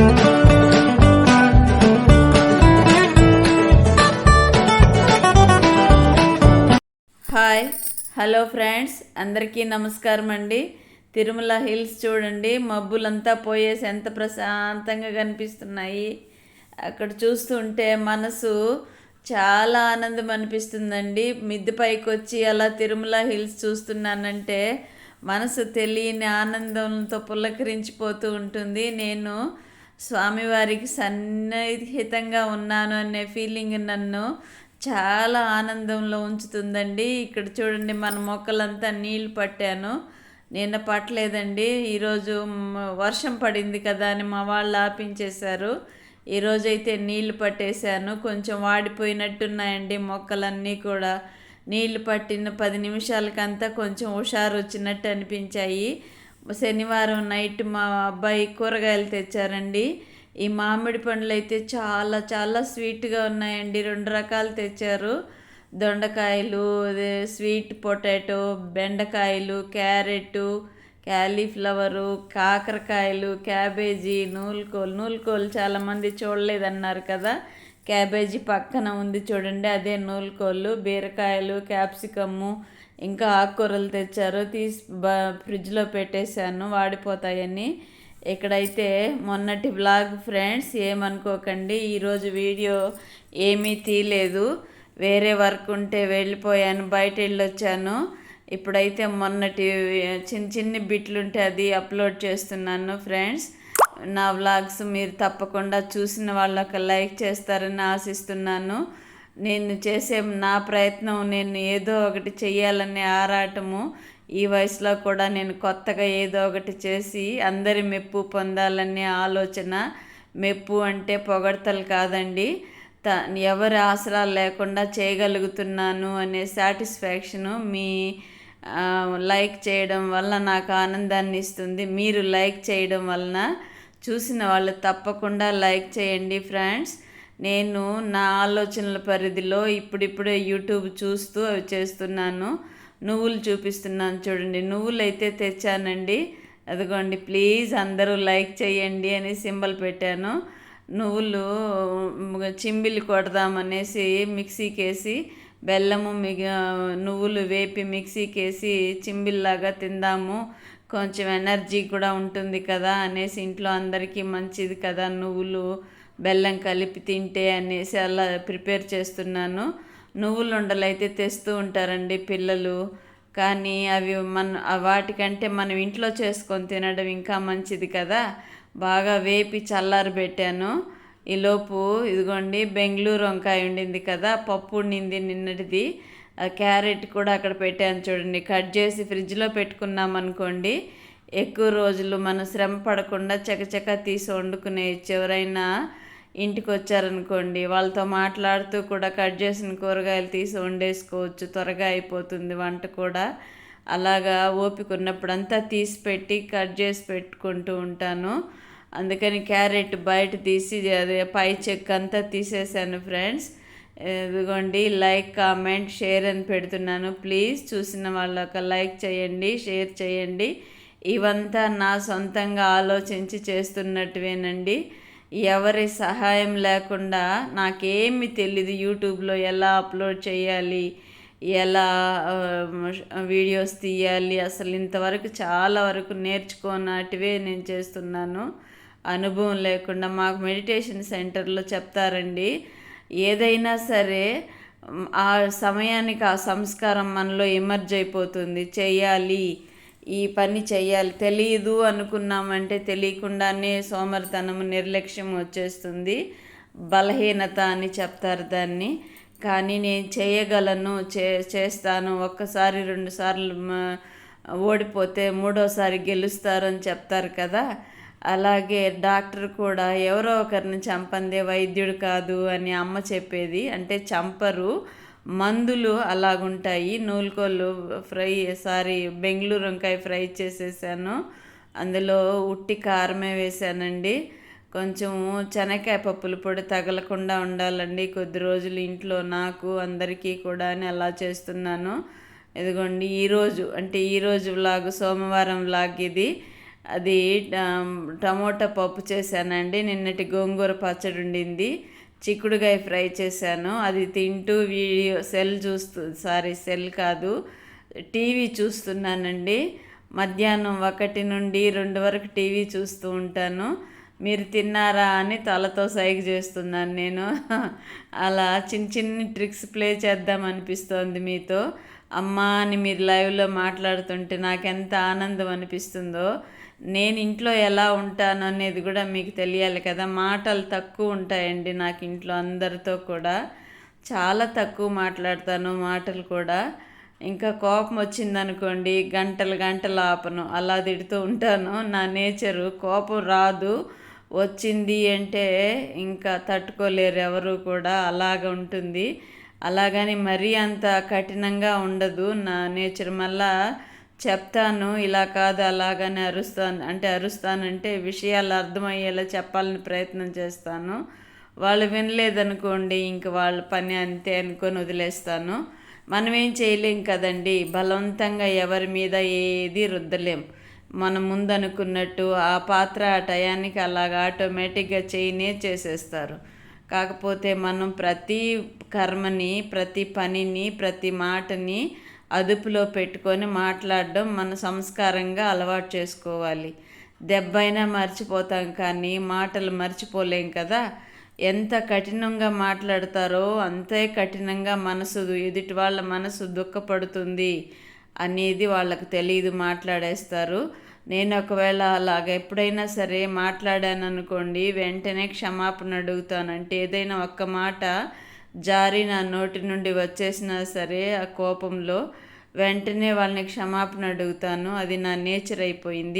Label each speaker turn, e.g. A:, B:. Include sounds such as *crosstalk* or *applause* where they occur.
A: Hi hello friends అందరికీ నమస్కారం అండి. తిరుమల హిల్స్ చూడండి మబ్బులంతా పోయేసి ఎంత ప్రశాంతంగా కనిపిస్తున్నాయి. అక్కడ చూస్తుంటే మనసు చాలా ఆనందం అనిపిస్తుందండి. మిద్దె పైకి వచ్చి అలా తిరుమల హిల్స్ చూస్తున్నానంటే మనసు తెలియని ఆనందంతో పులకరించిపోతూ ఉంటుంది. నేను స్వామివారికి సన్నిహితంగా ఉన్నాను అనే ఫీలింగ్ నన్ను చాలా ఆనందంలో ఉంచుతుందండి. ఇక్కడ చూడండి మన మొక్కలంతా నీళ్ళు పట్టాను. నిన్న పట్టలేదండి. ఈరోజు వర్షం పడింది కదా అని మా వాళ్ళు ఆపించేశారు. ఈరోజైతే నీళ్ళు పట్టేశాను. కొంచెం వాడిపోయినట్టున్నాయండి మొక్కలన్నీ కూడా. నీళ్ళు పట్టిన పది నిమిషాలకంతా కొంచెం హుషారు వచ్చినట్టు అనిపించాయి. శనివారం నైట్ మా అబ్బాయి కూరగాయలు తెచ్చారండి. ఈ మామిడి పండ్లు అయితే చాలా చాలా స్వీట్గా ఉన్నాయండి. రెండు రకాలు తెచ్చారు. దొండకాయలు స్వీట్ పొటాటో బెండకాయలు క్యారెట్ క్యాలీఫ్లవరు కాకరకాయలు క్యాబేజీ నూలుకోలు. నూలుకోలు చాలామంది చూడలేదన్నారు కదా. క్యాబేజీ పక్కన ఉంది చూడండి అదే నూలుకోళ్ళు బీరకాయలు క్యాప్సికమ్ము ఇంకా ఆకుకూరలు తెచ్చారు. తీసి బ ఫ్రిడ్జ్లో పెట్టేశాను వాడిపోతాయని ఇక్కడైతే మొన్నటి బ్లాగ్ ఫ్రెండ్స్ ఏమనుకోకండి ఈరోజు వీడియో ఏమీ తీయలేదు. వేరే వర్క్ ఉంటే వెళ్ళిపోయాను బయట వెళ్ళొచ్చాను ఇప్పుడైతే మొన్నటి చిన్న చిన్న బిట్లుంటే అది అప్లోడ్ చేస్తున్నాను ఫ్రెండ్స్. నా వ్లాగ్స్ మీరు తప్పకుండా చూసిన వాళ్ళకి లైక్ చేస్తారని ఆశిస్తున్నాను. నేను చేసే నా ప్రయత్నం నేను ఏదో ఒకటి చేయాలనే ఆరాటము. ఈ వయసులో కూడా నేను కొత్తగా ఏదో ఒకటి చేసి అందరి మెప్పు పొందాలనే ఆలోచన. మెప్పు అంటే పొగడతలు కాదండి. త ఎవరి ఆసరా లేకుండా చేయగలుగుతున్నాను అనే సాటిస్ఫాక్షను మీ లైక్ చేయడం వల్ల నాకు ఆనందాన్ని ఇస్తుంది. మీరు లైక్ చేయడం వలన చూసిన వాళ్ళు తప్పకుండా లైక్ చేయండి ఫ్రెండ్స్. నేను నా ఆలోచనల పరిధిలో ఇప్పుడిప్పుడే యూట్యూబ్ చూస్తూ అవి చేస్తున్నాను. నువ్వులు చూపిస్తున్నాను చూడండి. నువ్వులు అయితే తెచ్చానండి. అదిగోండి ప్లీజ్ అందరూ లైక్ చేయండి అని సింబల్ పెట్టాను. నువ్వులు మ్, చింబిలి కొడదామనేసి మిక్సీకి వేసి బెల్లము మిగ నువ్వులు వేపి మిక్సీకి వేసి చింబిల్లాగా తిందాము. కొంచెం ఎనర్జీ కూడా ఉంటుంది కదా అనేసి ఇంట్లో అందరికీ మంచిది కదా నువ్వులు బెల్లం కలిపి తింటే అనేసి అలా ప్రిపేర్ చేస్తున్నాను. నువ్వులు ఉండలు అయితే తెస్తూ ఉంటారండి పిల్లలు. కానీ అవి మన వాటికంటే మనం ఇంట్లో చేసుకొని తినడం ఇంకా మంచిది కదా. బాగా వేపి చల్లారి పెట్టాను ఈలోపు ఇదిగోండి బెంగళూరు వంకాయ ఉండింది కదా పప్పు ఉండింది నిన్నటిది. క్యారెట్ కూడా అక్కడ పెట్టాను చూడండి. కట్ చేసి ఫ్రిడ్జ్లో పెట్టుకున్నాం అనుకోండి ఎక్కువ రోజులు మనం శ్రమ పడకుండా చకచక తీసి వండుకునేయచ్చు ఎవరైనా ఇంటికి వచ్చారనుకోండి వాళ్ళతో మాట్లాడుతూ కూడా కట్ చేసిన కూరగాయలు తీసి వండేసుకోవచ్చు. త్వరగా అయిపోతుంది వంట కూడా. అలాగా ఓపిక ఉన్నప్పుడంతా తీసి పెట్టి కట్ చేసి పెట్టుకుంటూ ఉంటాను. అందుకని క్యారెట్ బయట తీసి అదే పై చెక్ అంతా తీసేసాను ఫ్రెండ్స్. ఇదిగోండి లైక్ కామెంట్ షేర్ అని పెడుతున్నాను. ప్లీజ్ చూసిన వాళ్ళు ఒక లైక్ చేయండి షేర్ చేయండి. ఇవంతా నా సొంతంగా ఆలోచించి చేస్తున్నట్టువేనండి. ఎవరి సహాయం లేకుండా నాకేమి తెలియదు యూట్యూబ్లో ఎలా అప్లోడ్ చేయాలి ఎలా వీడియోస్ తీయాలి. అసలు ఇంతవరకు చాలా వరకు నేర్చుకోనటివే నేను చేస్తున్నాను. అనుభవం లేకుండా మాకు మెడిటేషన్ సెంటర్లో చెప్తారండి. ఏదైనా సరే ఆ సమయానికి ఆ సంస్కారం మనలో ఎమర్జ్ అయిపోతుంది. చేయాలి ఈ పని చేయాలి తెలియదు అనుకున్నామంటే తెలియకుండానే సోమరితనము నిర్లక్ష్యం వచ్చేస్తుంది. బలహీనత అని చెప్తారు దాన్ని. కానీ నేను చేయగలను చే చేస్తాను. ఒక్కసారి రెండు సార్లు ఓడిపోతే మూడోసారి గెలుస్తారని చెప్తారు కదా. అలాగే డాక్టర్ కూడా ఎవరో ఒకరిని చంపందే వైద్యుడు కాదు అని అమ్మ చెప్పేది. అంటే చంపరు మందులు అలాగుంటాయి. నూలుకోళ్ళు ఫ్రై సారీ బెంగళూరు వంకాయ ఫ్రై చేసేసాను. అందులో ఉట్టి కారమే వేసానండి. కొంచెం శనక్కాయ పప్పుల పొడి తగలకుండా ఉండాలండి. కొద్ది రోజులు ఇంట్లో నాకు అందరికీ కూడా అని అలా చేస్తున్నాను. ఇదిగోండి ఈరోజు అంటే ఈరోజు వ్లాగ్ సోమవారం వ్లాగ్ ఇది. అది టమోటా పప్పు చేశానండి. నిన్నటి గోంగూర పచ్చడి ఉండింది. చిక్కుడుగాయ ఫ్రై చేశాను. అది తింటూ వీడియో సెల్ చూస్తూ సారీ సెల్ కాదు టీవీ చూస్తున్నానండి. మధ్యాహ్నం ఒకటి నుండి రెండు వరకు టీవీ చూస్తూ ఉంటాను. మీరు తిన్నారా అని తలతో సైగ చేస్తున్నాను నేను. *laughs* అలా చిన్న చిన్ని ట్రిక్స్ ప్లే చేద్దాం అనిపిస్తోంది మీతో. అమ్మా అని మీరు లైవ్లో మాట్లాడుతుంటే నాకు ఎంత ఆనందం అనిపిస్తుందో. నేను ఇంట్లో ఎలా ఉంటాను అనేది కూడా మీకు తెలియాలి కదా. మాటలు తక్కువ ఉంటాయండి నాకు ఇంట్లో అందరితో కూడా. చాలా తక్కువ మాట్లాడతాను మాటలు కూడా. ఇంకా కోపం వచ్చిందనుకోండి గంటలు గంటలు ఆపను అలా తిడుతూ ఉంటాను. నా నేచరు కోపం రాదు. వచ్చింది అంటే ఇంకా తట్టుకోలేరు ఎవరు కూడా అలాగ ఉంటుంది. అలాగని మరీ అంత కఠినంగా ఉండదు. నా నేచర్ మళ్ళా చెప్తాను ఇలా కాదు అలాగని అరుస్తాను. అంటే అరుస్తానంటే విషయాలు అర్థమయ్యేలా చెప్పాలని ప్రయత్నం చేస్తాను. వాళ్ళు వినలేదనుకోండి ఇంక వాళ్ళ పని అంతే అనుకొని వదిలేస్తాను. మనం ఏం చేయలేం కదండి బలవంతంగా ఎవరి మీద ఏది రుద్దలేం. మనం ముందనుకున్నట్టు ఆ పాత్ర ఆ టయానికి అలాగ ఆటోమేటిక్గా చేయనే చేసేస్తారు. కాకపోతే మనం ప్రతి కర్మని ప్రతి పనిని ప్రతి మాటని అదుపులో పెట్టుకొని మాట్లాడడం మన సంస్కారంగా అలవాటు చేసుకోవాలి. దెబ్బైనా మర్చిపోతాం కానీ మాటలు మర్చిపోలేం కదా? ఎంత కఠినంగా మాట్లాడతారో అంతే కఠినంగా మనసు ఎదుటి వాళ్ళ మనసు దుఃఖపడుతుంది అనేది వాళ్ళకు తెలియదు మాట్లాడేస్తారు. నేను ఒకవేళ అలాగ ఎప్పుడైనా సరే మాట్లాడాను అనుకోండి వెంటనే క్షమాపణ అడుగుతానంటే ఏదైనా ఒక్క మాట జారి నా నోటి నుండి వచ్చేసినా సరే ఆ కోపంలో వెంటనే వాళ్ళని క్షమాపణ అడుగుతాను. అది నా నేచర్ అయిపోయింది.